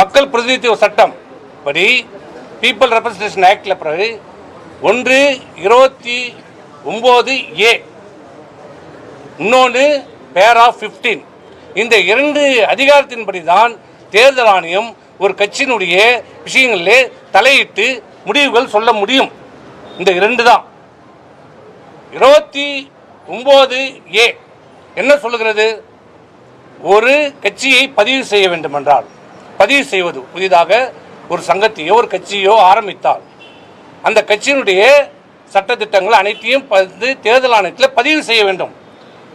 மக்கள் பிரதிநிதித்துவ சட்டம் படி பீப்புள் ரெப்ரசன்டேஷன் ஆக்டில் பிறகு ஒன்று இருபத்தி ஒம்பது ஏ இன்னொன்று பேர் ஆஃப் ஃபிஃப்டீன் இந்த இரண்டு அதிகாரத்தின்படி தான் தேர்தல் ஆணையம் ஒரு கட்சியினுடைய விஷயங்களிலே தலையிட்டு முடிவுகள் சொல்ல முடியும். இந்த இரண்டு தான் இருபத்தி ஒம்பது ஏ என்ன சொல்லுகிறது? ஒரு கட்சியை பதிவு செய்ய வேண்டுமென்றால். பதிவு செய்வது புதிதாக ஒரு சங்கத்தையோ ஒரு கட்சியோ ஆரம்பித்தால் அந்த கட்சியினுடைய சட்டத்திட்டங்கள் அனைத்தையும் வந்து தேர்தல் ஆணையத்தில் பதிவு செய்ய வேண்டும்.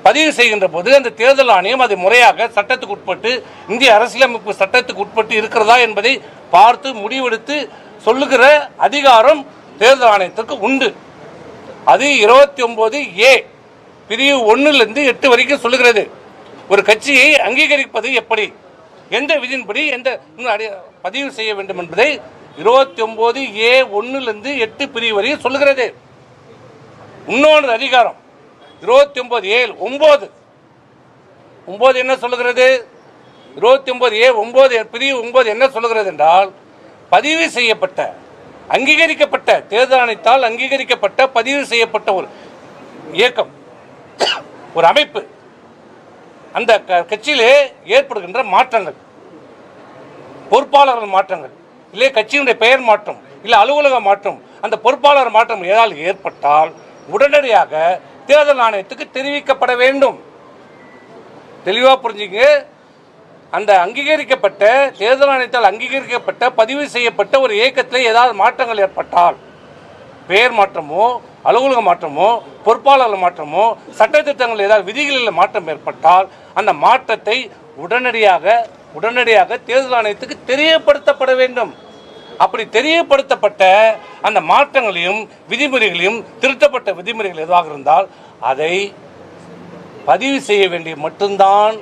பதிவு செய்கின்ற போது அந்த தேர்தல் ஆணையம் அது முறையாக சட்டத்துக்கு உட்பட்டு இந்திய அரசியலமைப்பு சட்டத்துக்கு உட்பட்டு இருக்கிறதா என்பதை பார்த்து முடிவெடுத்து சொல்லுகிற அதிகாரம் தேர்தல் ஆணையத்திற்கு உண்டு. அது இருபத்தி ஒன்பது ஏ பிரிவு ஒன்றுலேருந்து எட்டு வரைக்கும் சொல்லுகிறது. ஒரு கட்சியை அங்கீகரிப்பது எப்படி? எந்த விதியின்படி எந்த இன்னும் பதிவு செய்ய வேண்டும் என்பதை இருபத்தி ஒன்பது ஏ ஒன்னுலேருந்து எட்டு பிரிவு வரையும் சொல்லுகிறது. இன்னொன்று அதிகாரம். இருபத்தி ஒன்பது ஏழு ஒம்பது. ஒம்பது என்ன சொல்லுகிறது? இருபத்தி ஒன்பது ஏ ஒம்பது பிரிவு ஒம்பது என்ன சொல்லுகிறது என்றால் பதிவு செய்யப்பட்ட அங்கீகரிக்கப்பட்ட தேர்தல் ஆணையத்தால் அங்கீகரிக்கப்பட்ட பதிவு செய்யப்பட்ட ஒரு இயக்கம் ஒரு அமைப்பு அந்த க- கட்சியிலே ஏற்படுகின்ற மாற்றங்கள். பொறுப்பாளர்கள் மாற்றங்கள். இல்லை கட்சியினுடைய பெயர் மாற்றம் இல்லை அலுவலக மாற்றம் அந்த பொறுப்பாளர் மாற்றம் ஏதாவது ஏற்பட்டால் உடனடியாக தேர்தல் ஆணையத்துக்கு தெரிவிக்கப்பட வேண்டும். தெளிவாக புரிஞ்சுங்க. அந்த அங்கீகரிக்கப்பட்ட தேர்தல் ஆணையத்தால் அங்கீகரிக்கப்பட்ட பதிவு செய்யப்பட்ட ஒரு இயக்கத்தில் ஏதாவது மாற்றங்கள் ஏற்பட்டால் பெயர் மாற்றமோ அலுவலக மாற்றமோ பொறுப்பாளர்கள் மாற்றமோ சட்டத்திட்டங்கள் ஏதாவது விதிகளில் மாற்றம் ஏற்பட்டால் அந்த மாற்றத்தை உடனடியாக உடனடியாக தேர்தல் ஆணையத்துக்கு தெரியப்படுத்தப்பட வேண்டும். அப்படி தெரியப்படுத்தப்பட்ட அந்த மாற்றங்களையும் விதிமுறைகளையும் திருத்தப்பட்ட விதிமுறைகள் எதுவாக இருந்தால் அதை பதிவு செய்ய வேண்டிய மட்டும்தான்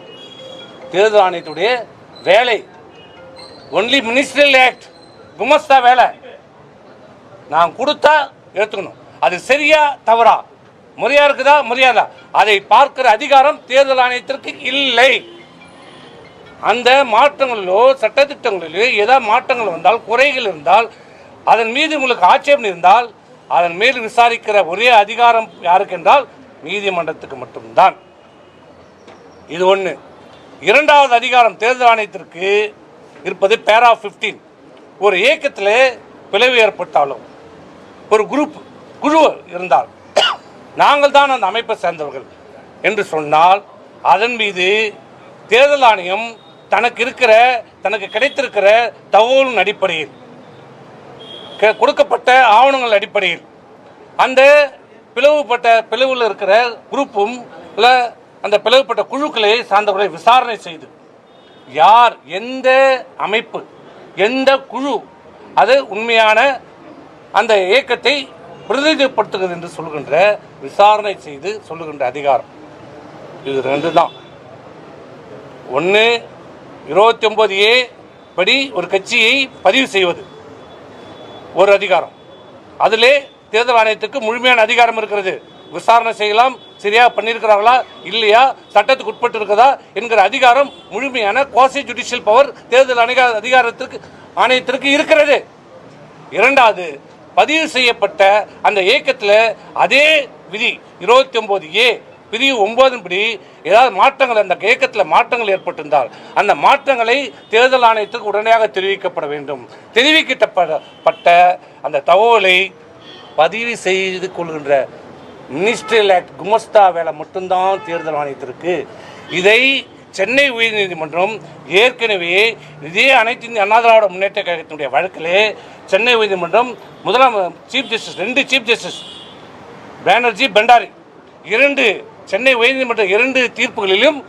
தேர்தல் ஆணையத்துடைய வேலை. ஒன்லி மினிஸ்ட்ரியல் ஆக்ட் குமஸ்தா வேலை. நான் கொடுத்தா எடுத்துக்கணும். அது சரியா தவறா? முறையா இருக்குதா? முறையாதா அதை பார்க்கிற அதிகாரம் தேர்தல் ஆணையத்திற்கு இல்லை. அந்த மாற்றங்களிலோ சட்டத்திட்டங்களிலோ ஏதாவது மாற்றங்கள் வந்தால் குறைகள் இருந்தால் அதன் மீது உங்களுக்கு ஆட்சேபம் இருந்தால் அதன் மேல் விசாரிக்கிற ஒரே அதிகாரம் யாருக்கு என்றால் நீதிமன்றத்துக்கு மட்டும்தான். இது ஒன்று இரண்டாவது அதிகாரம் தேர்தல் ஆணையத்திற்கு இருப்பது பேரா 15 ஒரு இயக்கத்தில் பிளவு ஏற்பட்டாலும் ஒரு குரூப் குழு இருந்தால் நாங்கள் தான் அந்த அமைப்பை சேர்ந்தவர்கள் என்று சொன்னால் அதன் மீது தேர்தல் ஆணையம் தனக்கு இருக்கிற தனக்கு கிடைத்திருக்கிற தகவலின் அடிப்படையில் க- கொடுக்கப்பட்ட ஆவணங்கள் அடிப்படையில் அந்த பிளவுபட்ட பிளவில் இருக்கிற குரூப்பும் இல்லை அந்த பிளவுபட்ட குழுக்களை சார்ந்தவர்களை விசாரணை செய்து யார் எந்த அமைப்பு எந்த குழு அது உண்மையான அந்த இயக்கத்தை பிரதிநிதிப்படுத்துகிறது என்று சொல்கின்ற விசாரணை செய்து சொல்லுகின்ற அதிகாரம். இது ரெண்டு தான் ஒன்று இருபத்தி ஒன்பது ஏ படி ஒரு கட்சியை பதிவு செய்வது. ஒரு அதிகாரம். அதிலே தேர்தல் ஆணையத்துக்கு முழுமையான அதிகாரம் இருக்கிறது. விசாரணை செய்யலாம். சரியா பண்ணியிருக்கிறாங்களா இல்லையா? சட்டத்துக்கு உட்பட்டு இருக்கிறதா என்கிற அதிகாரம் முழுமையான குவாசி ஜுடிஷியல் பவர் தேர்தல் அணிக அதிகாரத்திற்கு ஆணையத்திற்கு இருக்கிறது. இரண்டாவது பதிவு செய்யப்பட்ட அந்த இயக்கத்தில் அதே விதி இருபத்தி ஒன்பது ஏ பிரிவு ஒன்பதின்படி ஏதாவது மாற்றங்கள் அந்த இயக்கத்தில் மாற்றங்கள் ஏற்பட்டிருந்தால் அந்த மாற்றங்களை தேர்தல் ஆணையத்துக்கு உடனடியாக தெரிவிக்கப்பட வேண்டும். தெரிவிக்கப்பட்ட அந்த தகவலை பதிவு செய்து கொள்கின்ற மினிஸ்ட்ரியல் ஆக்ட் குமஸ்தா வேலை மட்டும்தான் தேர்தல் ஆணையத்திற்கு. இதை சென்னை உயர்நீதிமன்றம் ஏற்கனவே இதே அனைத்து இந்திய அண்ணா திராவிட முன்னேற்ற கழகத்தினுடைய வழக்கிலே சென்னை உயர்நீதிமன்றம் முதலாம் சீஃப் ஜஸ்டிஸ் ரெண்டு சீஃப் ஜஸ்டிஸ் பேனர்ஜி பண்டாரி இரண்டு சென்னை உயர்நீதிமன்ற இரண்டு தீர்ப்புகளிலும்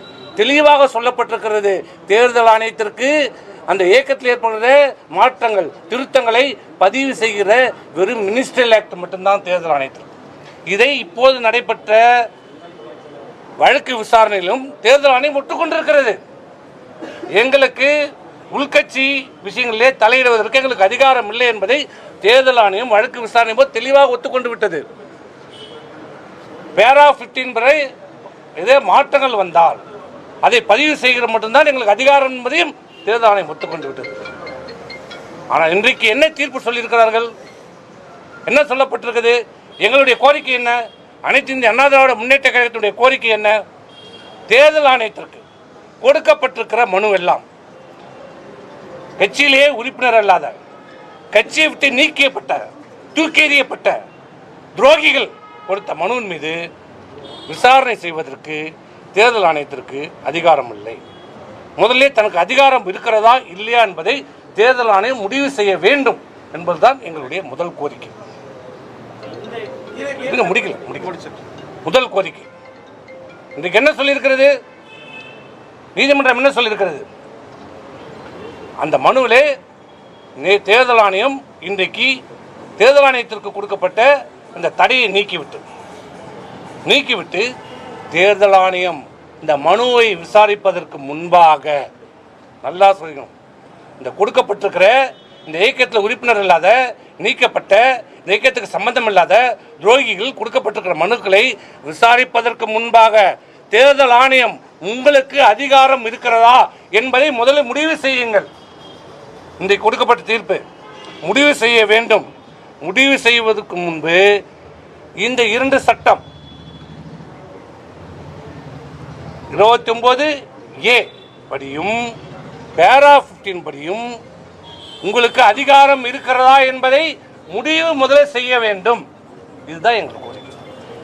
தெளிவாக சொல்லப்பட்டிருக்கிறது. தேர்தல் ஆணையத்திற்கு அந்த இயக்கத்தில் ஏற்படுகிற மாற்றங்கள் திருத்தங்களை பதிவு செய்கிற வெறும் மினிஸ்ட்ரியல் ஆக்ட் மட்டும்தான் தேர்தல் ஆணையத்திற்கு. இதை இப்போது நடைபெற்ற வழக்கு விசாரணையிலும் தேர்தல் ஆணையம் ஒட்டுக்கொண்டிருக்கிறது எங்களுக்கு உள்கட்சி விஷயங்களிலே தலையிடுவதற்கு எங்களுக்கு அதிகாரம் இல்லை என்பதை தேர்தல் ஆணையம் வழக்கு விசாரணை போது தெளிவாக ஒத்துக்கொண்டு விட்டது. பேரா 15 வரை இதே மாற்றங்கள் வந்தால் அதை பதிவு செய்கிற மட்டும்தான் எங்களுக்கு அதிகாரம் என்பதையும் தேர்தல் ஆணையம் ஒத்துக்கொண்டு விட்டது. ஆனால் இன்றைக்கு என்ன தீர்ப்பு சொல்லியிருக்கிறார்கள்? என்ன சொல்லப்பட்டிருக்குது? எங்களுடைய கோரிக்கை என்ன? அனைத்து இந்திய அண்ணா திராவிட முன்னேற்ற கழகத்தினுடைய கோரிக்கை என்ன? தேர்தல் ஆணையத்திற்கு கொடுக்கப்பட்டிருக்கிற மனு எல்லாம் கட்சியிலேயே உறுப்பினர் அல்லாத கட்சியை விட்டு நீக்கியப்பட்ட தூக்கி எறியப்பட்ட துரோகிகள் கொடுத்த மனுவின் மீது விசாரணை செய்வதற்கு தேர்தல் ஆணையத்திற்கு அதிகாரம் இல்லை முதல்ல தனக்கு அதிகாரம் இருக்கிறதா இல்லையா என்பதை தேர்தல் ஆணையம் முடிவு செய்ய வேண்டும் என்பதுதான் எங்களுடைய முதல் கோரிக்கை. முடிக்கல முதல் கோரிக்கை. இன்றைக்கு என்ன சொல்லியிருக்கிறது? நீதிமன்றம் என்ன சொல்லியிருக்கிறது? அந்த மனுவிலே நே- தேர்தல் ஆணையம் இன்றைக்கு தேர்தல் ஆணையத்திற்கு கொடுக்கப்பட்ட அந்த தடையை நீக்கிவிட்டு நீக்கிவிட்டு தேர்தல் ஆணையம் இந்த மனுவை விசாரிப்பதற்கு முன்பாக நல்லா சொல்லணும் இந்த கொடுக்கப்பட்டிருக்கிற இந்த இயக்கத்தில் உறுப்பினர் இல்லாத நீக்கப்பட்ட இந்த இயக்கத்துக்கு சம்பந்தம் இல்லாத துரோகிகள் கொடுக்கப்பட்டிருக்கிற மனுக்களை விசாரிப்பதற்கு முன்பாக தேர்தல் ஆணையம் உங்களுக்கு அதிகாரம் இருக்கிறதா என்பதை முதலில் முடிவு செய்யுங்கள். இன்றைக்கு கொடுக்கப்பட்ட தீர்ப்பு. முடிவு செய்ய வேண்டும். முடிவு செய்வதற்கு முன்பு இந்த இரண்டு சட்டம் இருபத்தி ஒன்பது ஏ படியும் பேரா ஃபிஃப்டீன் படியும் உங்களுக்கு அதிகாரம் இருக்கிறதா என்பதை முடிவு முதல்ல செய்ய வேண்டும். இதுதான் எங்கள் கோரிக்கை.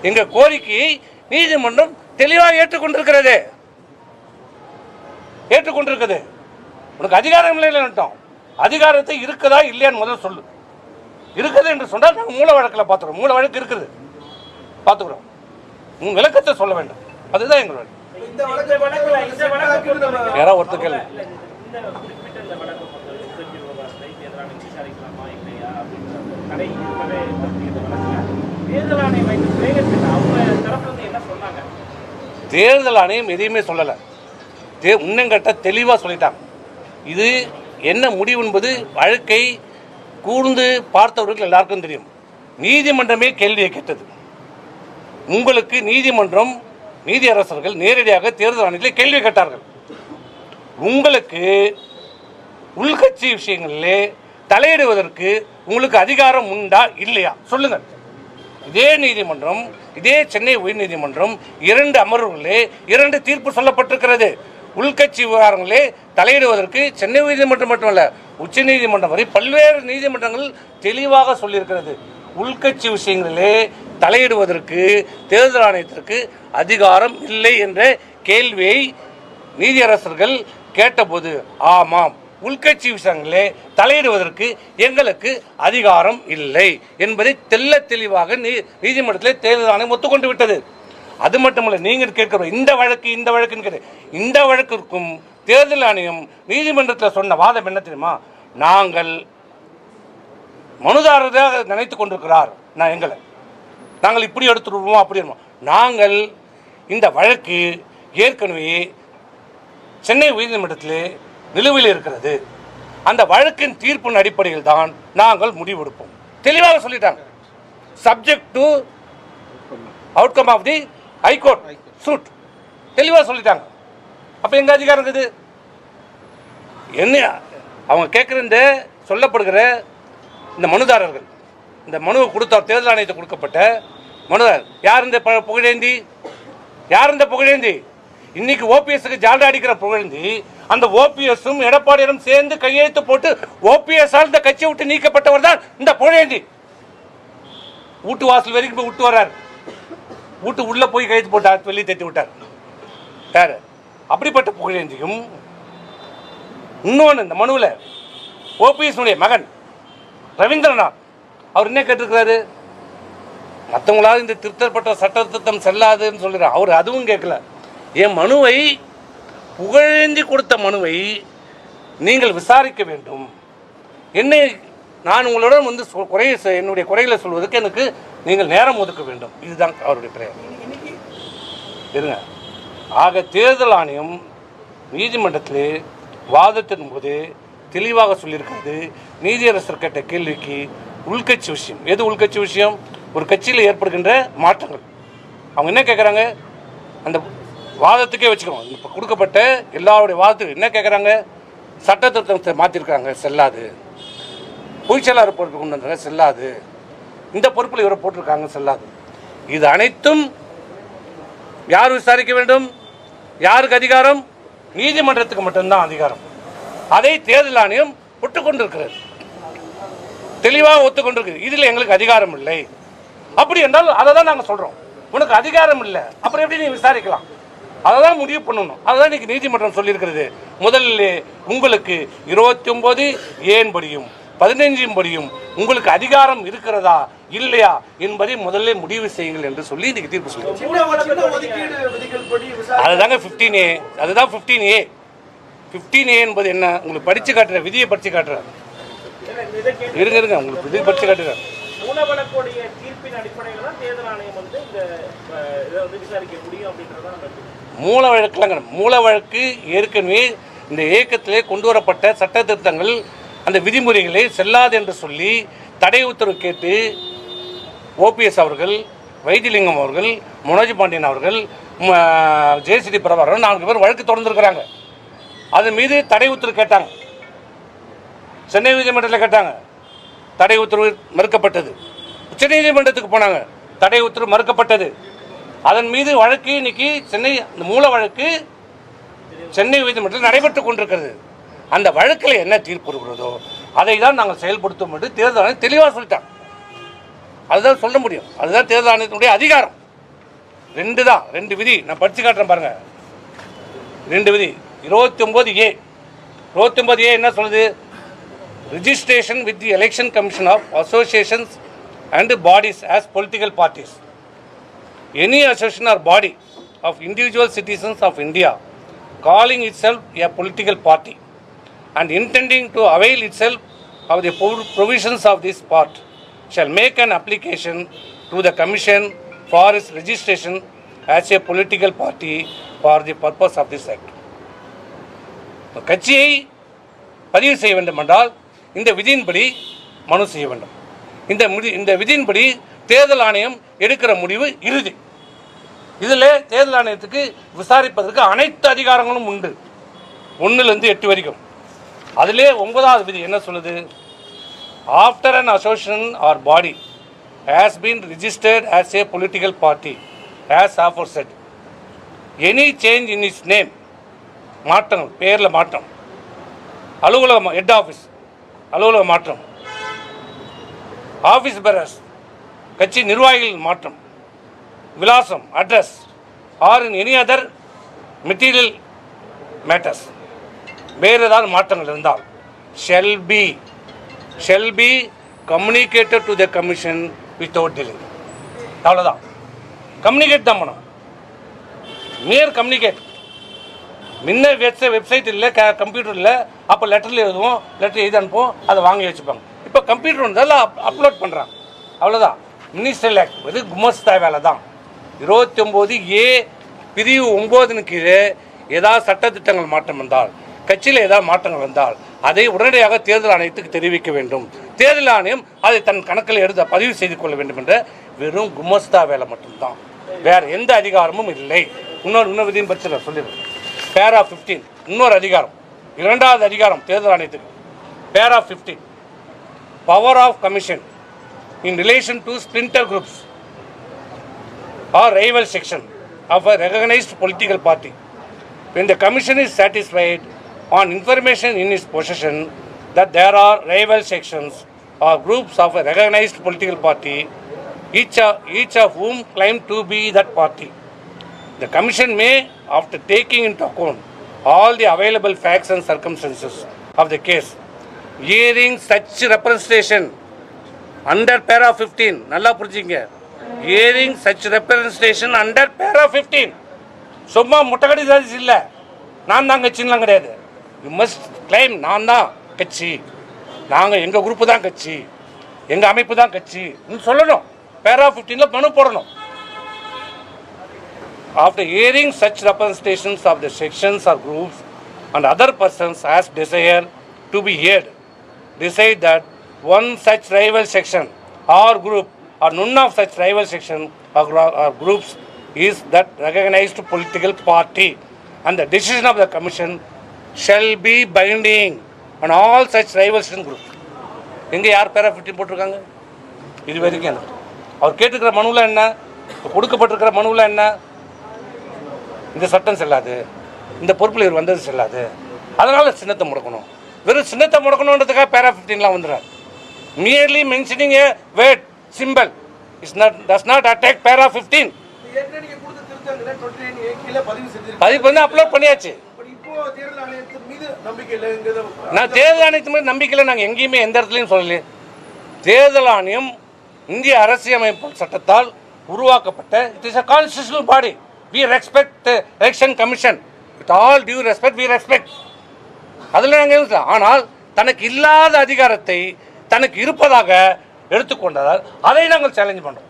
எங்கள் கோரிக்கையை நீதிமன்றம் தெளிவாக ஏற்றுக்கொண்டிருக்கிறது. ஏற்றுக்கொண்டிருக்குது. உனக்கு அதிகாரம் இல்லைன்னுட்டோம் அதிகாரத்தை இருக்குதா இல்லையான்னு முதல்ல சொல்லு. இருக்குது என்று சொன்னால் நாங்கள் மூல வழக்கில் பார்த்துக்கிறோம். மூல வழக்கு இருக்குது. பார்த்துக்கிறோம். உன் விளக்கத்தை சொல்ல வேண்டும். அதுதான் எங்களோட யாராவது ஒருத்தர் கேள்வி இந்த குறிப்பிட்ட இந்த வழக்கு பொறுத்தவரை உத்தரவு விவகாரத்தை தேர்தல் ஆணையம் விசாரிக்கலாமா இல்லையா அப்படின்ற கடை தேர்தல் ஆணையம் அவங்க என்ன சொன்னாங்க? தேர்தல் ஆணையம் எதையுமே சொல்லலை. தே இன்னங்கட்ட தெளிவாக சொல்லிட்டாங்க. இது என்ன முடிவு என்பது வழக்கை கூர்ந்து பார்த்தவர்கள் எல்லாருக்கும் தெரியும். நீதிமன்றமே கேள்வியை கேட்டது. உங்களுக்கு நீதிமன்றம் நீதியரசர்கள் நேரடியாக தேர்தல் ஆணையத்தில் கேள்வி கேட்டார்கள். உங்களுக்கு உள்கட்சி விஷயங்களிலே தலையிடுவதற்கு உங்களுக்கு அதிகாரம் உண்டா இல்லையா? சொல்லுங்கள் இதே நீதிமன்றம் இதே சென்னை உயர்நீதிமன்றம் இரண்டு அமர்வுகளிலே இரண்டு தீர்ப்பு சொல்லப்பட்டிருக்கிறது. உள்கட்சி விவகாரங்களே தலையிடுவதற்கு சென்னை உயர்நீதிமன்றம் மட்டுமல்ல உச்சநீதிமன்றம் வரை பல்வேறு நீதிமன்றங்கள் தெளிவாக சொல்லியிருக்கிறது. உள்கட்சி விஷயங்களிலே தலையிடுவதற்கு தேர்தல் ஆணையத்திற்கு அதிகாரம் இல்லை என்ற கேள்வியை நீதியரசர்கள் கேட்டபோது ஆமாம் உள்கட்சி விஷயங்களே தலையிடுவதற்கு எங்களுக்கு அதிகாரம் இல்லை என்பதை தெல்ல தெளிவாக நீ நீதிமன்றத்திலே தேர்தல் ஆணையம் ஒத்துக்கொண்டு விட்டது. அது மட்டுமல்ல நீங்கள் கேட்கிற இந்த வழக்கு இந்த வழக்குன்னு கேட்டு இந்த வழக்கிற்கும் தேர்தல் ஆணையம் நீதிமன்றத்தில் சொன்ன வாதம் என்ன தெரியுமா? நாங்கள் மனுதாரராக நினைத்து கொண்டிருக்கிறார் நான் எங்களை. நாங்கள் இப்படி எடுத்துருவோம் அப்படி நாங்கள் இந்த வழக்கு ஏற்கனவே சென்னை உயர்நீதிமன்றத்தில் நிலுவையில் இருக்கிறது. அந்த வழக்கின் தீர்ப்பின் அடிப்படையில் தான் நாங்கள் முடிவெடுப்போம். தெளிவாக சொல்லிட்டாங்க. Subject to outcome of the high court suit தெளிவாக சொல்லிட்டாங்க. அப்போ எங்கள் அதிகாரம் இருக்குது? என்ன அவங்க கேட்குற இந்த சொல்லப்படுகிற இந்த மனுதாரர்கள் இந்த மனுவை கொடுத்தார் தேர்தல் ஆணையத்தை கொடுக்கப்பட்ட மனுதாரர் யார் இந்த புகழேந்தி? யார் இந்த புகழேந்தி? இன்னைக்கு ஓபிஎஸ்க்கு ஜால்ரா அடிக்கிற புகழேந்தி அந்த ஓபிஎஸும் எடப்பாடியும் சேர்ந்து கையெழுத்து போட்டு ஓபிஎஸ் இந்த கட்சியை விட்டு நீக்கப்பட்டவர் தான் இந்த புகழேந்தி. வீட்டு வாசல் வரைக்கும் போய் விட்டு வர்றார். வீட்டு உள்ளே போய் கையெழுத்து போட்டார் வெளியே தட்டி விட்டார். யார்? அப்படிப்பட்ட புகழேந்தியும் இன்னொன்று இந்த மனுவில் ஓபிஎஸ்னுடைய மகன் ரவீந்திரநாத். அவர் என்ன கேட்டிருக்கிறாரு? மற்றவங்களாவது இந்த திருத்தப்பட்ட சட்ட திருத்தம் செல்லாதுன்னு சொல்லிடுறார் அவர் அதுவும் கேட்கல. என் மனுவை புகழேந்தி கொடுத்த மனுவை நீங்கள் விசாரிக்க வேண்டும். என்னை நான் உங்களுடன் வந்து சொ- செ- என்னுடைய குறைகளை சொல்வதற்கு எனக்கு நீங்கள் நேரம் ஒதுக்க வேண்டும். இதுதான் அவருடைய பிரேயர். இருங்க. ஆக தேர்தல் ஆணையம் நீதிமன்றத்திலே வாதத்தின் போது தெளிவாக சொல்லியிருக்கிறது. நீதியரசர் கேட்ட கேள்விக்கு உள்கட்சி விஷயம். எது உள்கட்சி விஷயம்? ஒரு கட்சியில் ஏற்படுகின்ற மாற்றங்கள். அவங்க என்ன கேட்குறாங்க அந்த வாதத்துக்கே வச்சுக்கோங்க இப்போ கொடுக்கப்பட்ட எல்லாருடைய வாதத்துக்கு என்ன கேட்குறாங்க சட்ட திருத்தத்தை மாற்றிருக்காங்க செல்லாது. பொய்ச்செயலாளர் பொறுப்பு கொண்டு வந்தாங்க செல்லாது. இந்த பொறுப்பில் இவரை போட்டிருக்காங்க செல்லாது. இது அனைத்தும் யார் விசாரிக்க வேண்டும்? யாருக்கு அதிகாரம்? நீதிமன்றத்துக்கு மட்டும்தான் அதிகாரம். அதை தேர்தல் ஆணையம் ஒட்டுக்கொண்டிருக்கிறது தெளிவாக ஒத்துக்கொண்டிருக்கு இதில் எங்களுக்கு அதிகாரம் இல்லை. அப்படி என்றால் அதை தான் நாங்கள் சொல்கிறோம் உனக்கு அதிகாரம் இல்லை. அப்புறம் எப்படி நீ விசாரிக்கலாம்? அதை தான் முடிவு பண்ணணும். அதுதான் இன்னைக்கு நீதிமன்றம் சொல்லியிருக்கிறது. முதல்ல உங்களுக்கு இருபத்தி ஒன்பது ஏன் படியும் பதினைஞ்சும் படியும் உங்களுக்கு அதிகாரம் இருக்கிறதா இல்லையா என்பதை முதல்ல முடிவு செய்யுங்கள் என்று சொல்லி இன்னைக்கு தீர்ப்பு சொல்லி சின்ன ஒதுக்கீடு விதிகள் படி விசாரணை. அதுதாங்க ஃபிஃப்டீன் ஏ அதுதான் ஃபிஃப்டீன் ஏ ஃபிஃப்டீன் ஏ என்பது என்ன? உங்களுக்கு படித்து காட்டுற விதியை படித்து காட்டுறேன் இருங்க இருங்க. உங்களுக்கு விதி படித்து காட்டுறேன் தீர்ப்பின் அடிப்படையில் தான் தேர்தல் ஆணையம் வந்து இந்த அஹ், இதை வந்து விசாரிக்க முடியும் அப்படின்றதான் மூல வழக்கெலாம் மூல வழக்கு ஏற்கனவே இந்த இயக்கத்திலே கொண்டு வரப்பட்ட சட்ட திருத்தங்கள் அந்த விதிமுறைகளை செல்லாது என்று சொல்லி தடை உத்தரவு கேட்டு ஓபிஎஸ் அவர்கள் வைத்திலிங்கம் அவர்கள் மனோஜ் பாண்டியன் அவர்கள் ஜெயசிடி பிரபாகரன் நான்கு பேர் வழக்கு தொடர்ந்துருக்கிறாங்க. அதன் மீது தடை உத்தரவு கேட்டாங்க. சென்னை உயர்நீதிமன்றத்தில் கேட்டாங்க. தடை உத்தரவு மறுக்கப்பட்டது. உச்சநீதிமன்றத்துக்கு போனாங்க. தடை உத்தரவு மறுக்கப்பட்டது. அதன் மீது வழக்கு இன்னைக்கு சென்னை மூல வழக்கு சென்னை உயர்நீதிமன்றத்தில் நடைபெற்றுக் கொண்டிருக்கிறது. அந்த வழக்கில் என்ன தீர்ப்பு இருக்கிறதோ அதை தான் நாங்கள் செயல்படுத்தும் என்று தேர்தல் ஆணையம் தெளிவாக சொல்லிட்டாங்க. அதுதான் சொல்ல முடியும். அதுதான் தேர்தல் ஆணையத்தினுடைய அதிகாரம். ரெண்டு தான் ரெண்டு விதி. நான் படிச்சு காட்டுறேன் பாருங்க. ரெண்டு விதி. இருபத்தி ஒம்பது ஏ. இருபத்தி ஒம்பது ஏ என்ன சொல்லுது? Registration with the election commission of associations and bodies as political parties any association or body of individual citizens of India calling itself a political party and intending to avail itself of the prov- provisions of this part shall make an application to the commission for its registration as a political party for the purpose of this act. கட்சியை பதிவு செய்ய வேண்டும் என்றால் இந்த விதியின்படி மனு செய்ய வேண்டும் இந்த முடி இந்த விதியின்படி தேர்தல் ஆணையம் எடுக்கிற முடிவு இறுதி இதில் தேர்தல் ஆணையத்துக்கு விசாரிப்பதற்கு அனைத்து அதிகாரங்களும் உண்டு. ஒன்றுலேருந்து எட்டு வரைக்கும். அதிலே ஒன்பதாவது விதி என்ன சொல்லுது? After an association or body has been registered as a political party as aforesaid any change in is name மாற்றம் பேரில் மாற்றம் அலுவலகம் ஹெட் ஆஃபீஸ் அலுவலக மாற்றம் ஆஃபீஸ் பெரஸ் கட்சி நிர்வாகிகள் மாற்றம் விலாசம் address or in any other material matters வேறு ஏதாவது மாற்றங்கள் இருந்தால் shall be shall be communicated to the commission without delay அவ்வளோதான் கம்யூனிகேட் தான் பண்ணணும். நியர் கம்யூனிகேட் முன்ன வெப்சை வெப்சைட் இல்லை க கம்ப்யூட்டர் இல்லை அப்போ லெட்டரில் எழுதுவோம் லெட்டர் எழுதி அனுப்புவோம் அதை வாங்கி வச்சுப்பாங்க. இப்போ கம்ப்யூட்டர் வந்து அப் அப்லோட் பண்ணுறாங்க அவ்வளோதான் மினிஸ்டர் ஆக்ட் இது குமஸ்தா வேலை தான் இருபத்தி ஏ பிரிவு ஒம்போதுன்னு கீழே ஏதாவது சட்டத்திட்டங்கள் மாற்றம் வந்தால் கட்சியில் ஏதாவது மாற்றங்கள் வந்தால் அதை உடனடியாக தேர்தல் ஆணையத்துக்கு தெரிவிக்க வேண்டும். தேர்தல் ஆணையம் அதை தன் கணக்கில் எடுத்த பதிவு செய்து கொள்ள வேண்டும் என்ற வெறும் குமஸ்தா வேலை மட்டும்தான். வேற எந்த அதிகாரமும் இல்லை. இன்னொரு இன்னொரு விதியும் பற்றி நான் சொல்லிடுறேன். பேரா ஃபிஃப்டீன் இன்னொரு அதிகாரம். இரண்டாவது அதிகாரம் தேர்தல் ஆணையத்துக்கு. Para fifteen power of commission in relation to splinter groups or rival section of a recognized political party. When the commission is satisfied on information in its possession that there are rival sections or groups of a recognized political party, each of, each of whom claim to be that party, the commission may, after taking into account all the available facts and circumstances of the case, hearing such representation under para 15, நல்லா புரிஞ்சுங்க hearing such representation under பேரா 15 சும்மா முட்டகடி சாதிச்சு இல்லை நான் தான் கட்சின்லாம் கிடையாது you must claim நான் தான் கட்சி நாங்கள் எங்கள் குரூப்பு தான் கட்சி எங்கள் அமைப்பு தான் கட்சி சொல்லணும் பேரா ஃபிஃப்டீனில் மனு போடணும் after hearing such representations of the sections or groups and other persons as desire to be heard decide that one such rival section or group or none of such rival section or, uh, groups is that recognized political party. And the decision of the commission shall be binding on all such rival section groups. எங்கே யார் பேரா fifteen போட்டிருக்காங்க? இது வரைக்கும் என்ன? அவர் கேட்டிருக்கிற மனுவில் என்ன? கொடுக்கப்பட்டிருக்கிற மனுவில் என்ன? இந்த சட்டம் செல்லாது. இந்த பொறுப்பில் இவர் வந்தது செல்லாது. அதனால் சின்னத்தை முடக்கணும். வெறும் சின்னத்தை முடக்கணுன்றதுக்காக பேரா ஃபிஃப்டீன்லாம் வந்துடுறார். Merely mentioning a simple is not does not attack para fifteen ஏற்கனவே நீங்க கொடுத்த திருத்தங்களை 29 A கீழ பதிவு வந்து அப்லோட் பண்ணியாச்சு. மீது நான் தேர்தல் ஆணையத்து மாதிரி நம்பிக்கையில் நாங்கள் எங்கேயுமே எந்த இடத்துலையும் சொல்லலையே. தேர்தல் ஆணையம் இந்திய அரசியலமைப்பு சட்டத்தால் உருவாக்கப்பட்ட it is a constitutional body we respect election commission with all due respect we respect அதில் நாங்கள் ஆனால் தனக்கு இல்லாத அதிகாரத்தை தனக்கு இருப்பதாக எடுத்துக்கொண்டதால் அதை நாங்கள் சேலஞ்ச் பண்ணுறோம்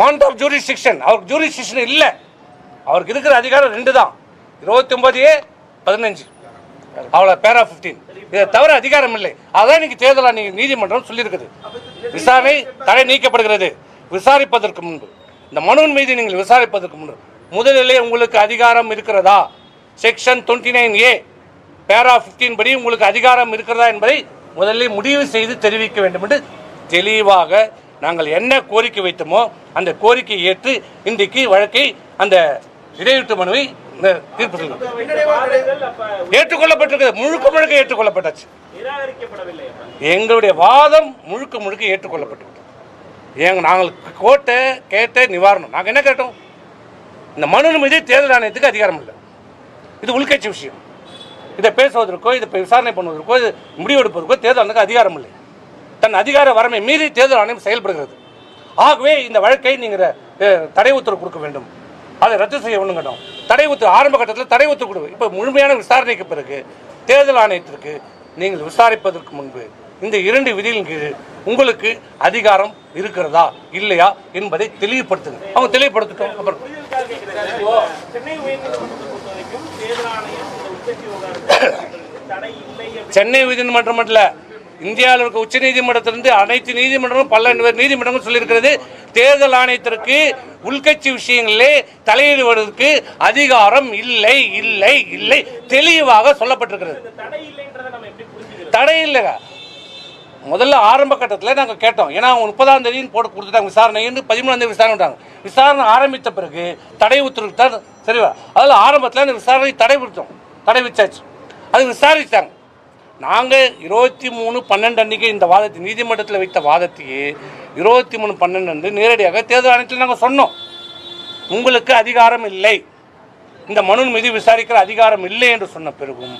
வாண்ட் ஆஃப் ஜூரிஸ்டிக்ஷன் அவருக்கு ஜூரிஸ்டிக்ஷன் இல்லை. அவருக்கு இருக்கிற அதிகாரம் ரெண்டு தான் இருபத்தி ஒன்பது ஏ பதினஞ்சு. அவ்வளோ பேரா ஃபிஃப்டீன் இதை தவிர அதிகாரம் இல்லை. அதான் இன்னைக்கு தேர்தல் நீங்கள் நீதிமன்றம் சொல்லியிருக்குது. விசாரணை தடை நீக்கப்படுகிறது. விசாரிப்பதற்கு முன்பு. இந்த மனுவின் மீது நீங்கள் விசாரிப்பதற்கு முன்பு. முதலிலே உங்களுக்கு அதிகாரம் இருக்கிறதா? செக்ஷன் டுவெண்ட்டி நைன் ஏ பேரா ஃபிஃப்டீன் படி உங்களுக்கு அதிகாரம் இருக்கிறதா என்பதை முதலில் முடிவு செய்து தெரிவிக்க வேண்டும் என்று தெளிவாக நாங்கள் என்ன கோரிக்கை வைத்தோமோ அந்த கோரிக்கையை ஏற்று இன்றைக்கு வழக்கை அந்த இடையூட்டு மனுவை இந்த தீர்ப்பு ஏற்றுக்கொள்ளப்பட்டிருக்கிறது. முழுக்க முழுக்க ஏற்றுக்கொள்ளப்பட்டாச்சு. எங்களுடைய வாதம் முழுக்க முழுக்க ஏற்றுக்கொள்ளப்பட்டு எங்க நாங்கள் கோட்ட கேட்ட நிவாரணம். நாங்கள் என்ன கேட்டோம்? இந்த மனு மீது தேர்தல் ஆணையத்துக்கு அதிகாரம் இல்லை. இது உள்கட்சி விஷயம். இதை பேசுவதற்கோ இதை விசாரணை பண்ணுவதற்கோ இது முடிவெடுப்பதற்கோ தேர்தல் ஆணையத்துக்கு அதிகாரம் இல்லை. தன் அதிகார வரமை மீறி தேர்தல் ஆணையம் செயல்படுகிறது. ஆகவே இந்த வழக்கை நீங்கள் தடை உத்தரவு கொடுக்க வேண்டும். அதை ரத்து செய்ய வேண்டும் தடை உத்தரவு ஆரம்ப கட்டத்தில் தடை உத்தரவு கொடுக்கும் இப்போ முழுமையான விசாரணைக்கு பிறகு தேர்தல் ஆணையத்திற்கு நீங்கள் விசாரிப்பதற்கு முன்பு இந்த இரண்டு விதிகளின் கீழ் உங்களுக்கு அதிகாரம் இருக்கிறதா இல்லையா என்பதை தெளிவுபடுத்துங்க. அவங்க தெளிவுபடுத்தட்டும். அப்புறம் சென்னை உயர்நீதிமன்றம் மட்டும் இந்தியாவில் இருக்க உச்ச நீதிமன்றத்திலிருந்து அனைத்து நீதிமன்றமும் பல நீதிமன்றங்கள் சொல்லியிருக்கிறது. தேர்தல் ஆணையத்திற்கு உள்கட்சி விஷயங்களிலே தலையிடுவதற்கு அதிகாரம் இல்லை இல்லை இல்லை தெளிவாக சொல்லப்பட்டிருக்கிறது. தடை இல்லைங்க. முதல்ல ஆரம்ப கட்டத்தில் நாங்கள் கேட்டோம். ஏன்னா அவங்க முப்பதாம் தேதின்னு போட்டு கொடுத்துட்டாங்க விசாரணைன்னு பதிமூணாம் தேதி விசாரணை விட்டாங்க. விசாரணை ஆரம்பித்த பிறகு தடை உத்தரவு தான் சரிவா? அதில் ஆரம்பத்தில் அந்த விசாரணை தடை விட்டோம் தடை விசாரிச்சு. அது விசாரித்தாங்க நாங்கள் இருபத்தி மூணு பன்னெண்டு அன்னைக்கு இந்த வாதத்தை நீதிமன்றத்தில் வைத்த வாதத்தையே இருபத்தி மூணு பன்னெண்டு அன்று நேரடியாக தேர்தல் ஆணையத்தில் நாங்கள் சொன்னோம். உங்களுக்கு அதிகாரம் இல்லை. இந்த மனு மீது விசாரிக்கிற அதிகாரம் இல்லை என்று சொன்ன பிறகும்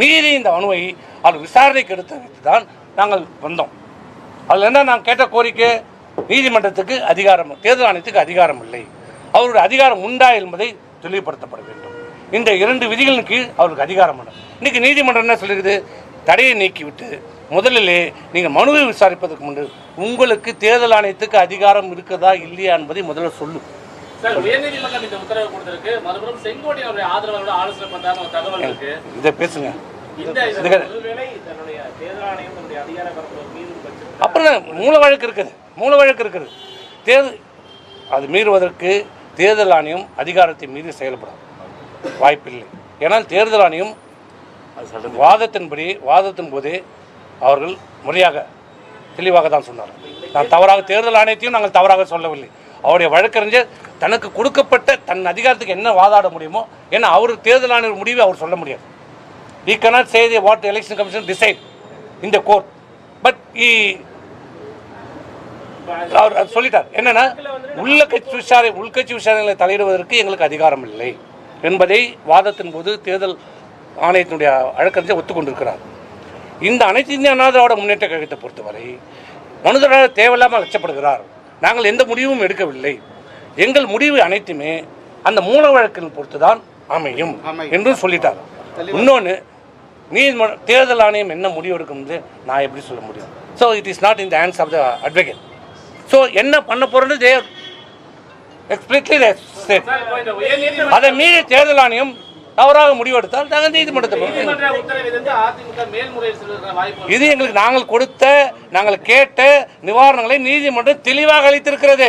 மீறி இந்த மனுவை அவர் விசாரணைக்கு எடுத்து வைத்து தான் நாங்கள் வந்தோம். அதில் என்ன நாங்கள் கேட்ட கோரிக்கை? நீதிமன்றத்துக்கு அதிகாரம் தேர்தல் ஆணையத்துக்கு அதிகாரம் இல்லை. அவருடைய அதிகாரம் உண்டா என்பதை தெளிவுபடுத்தப்பட வேண்டும். இந்த இரண்டு விதிகளின் கீழ் அவருக்கு அதிகாரம் உண்டு இன்னைக்கு நீதிமன்றம் என்ன சொல்லிருக்குது? தடையை நீக்கிவிட்டு முதலிலே நீங்கள் மனுவை விசாரிப்பதற்கு முன்பு உங்களுக்கு தேர்தல் ஆணையத்துக்கு அதிகாரம் இருக்குதா இல்லையா என்பதை முதல்ல சொல்லு. சார் உயர்நீதிமன்றம் இந்த உத்தரவு கொடுத்திருக்கு. மறுபுறம் செங்கோட்டையனுடைய ஆதரவோட ஆலோசனை பண்றாங்க ஒரு தகவல் இருக்கு. இதை பேசுங்க. அப்புறம் மூல வழக்கு இருக்குது. மூல வழக்கு இருக்குது. தேர்தல் அது மீறுவதற்கு தேர்தல் ஆணையம் அதிகாரத்தை மீறி செயல்படும் வாய்ப்பில்லை. ஏன்னால் தேர்தல் ஆணையம் வாதத்தின்படி வாதத்தின் போதே அவர்கள் முறையாக தெளிவாக தான் சொன்னார். நான் தவறாக தேர்தல் ஆணையத்தையும் நாங்கள் தவறாக சொல்லவில்லை. அவருடைய வழக்கறிஞர் தனக்கு கொடுக்கப்பட்ட தன் அதிகாரத்துக்கு என்ன வாதாட முடியுமோ ஏன்னா அவர் தேர்தல் ஆணையர் முடிவை அவர் சொல்ல முடியாது. We cannot say the what election commission decide in the court. But he அவர் அது சொல்லிட்டார். என்னன்னா உள்ள கட்சி விசாரணை உள்கட்சி விசாரணைகளை தலையிடுவதற்கு எங்களுக்கு அதிகாரம் இல்லை. என்பதை வாதத்தின் போது தேர்தல் ஆணையத்தினுடைய வழக்கறிஞர் ஒத்துக்கொண்டிருக்கிறார். இந்த அனைத்து இந்திய அண்ணா திராவிட முன்னேற்ற கழகத்தை பொறுத்தவரை மனுதராக தேவையில்லாமல் அச்சப்படுகிறார் நாங்கள் எந்த முடிவும் எடுக்கவில்லை. எங்கள் முடிவு அனைத்துமே அந்த மூல வழக்கில் பொறுத்து தான் அமையும். என்றும் சொல்லிட்டார். இன்னொன்று நீதிமன்ற தேர்தல் ஆணையம் என்ன முடிவு எடுக்கும்னு நான் எப்படி சொல்ல முடியும்? So it is not in the hands of the advocate so என்ன பண்ண தே எக்ஸ்பிளிட்லி அதை மீறி தேர்தல் ஆணையம் தவறாக முடிவெடுத்தால் நாங்கள் நீதிமன்றத்தை இது எங்களுக்கு நாங்கள் கொடுத்த நாங்கள் கேட்ட நிவாரணங்களை நீதிமன்றம் தெளிவாக அளித்திருக்கிறது.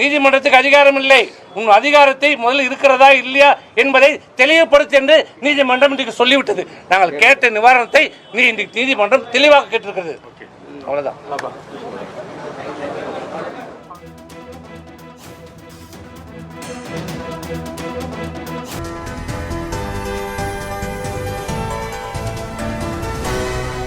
நீதிமன்றத்துக்கு அதிகாரம் இல்லை. உன் அதிகாரத்தை முதல்ல இருக்கிறதா இல்லையா என்பதை தெளிவுபடுத்து என்று நீதிமன்றம் இன்றைக்கு சொல்லிவிட்டது. நாங்கள் கேட்ட நிவாரணத்தை நீ இன்றைக்கு நீதிமன்றம் தெளிவாக கேட்டிருக்கிறது. அவ்வளோதான்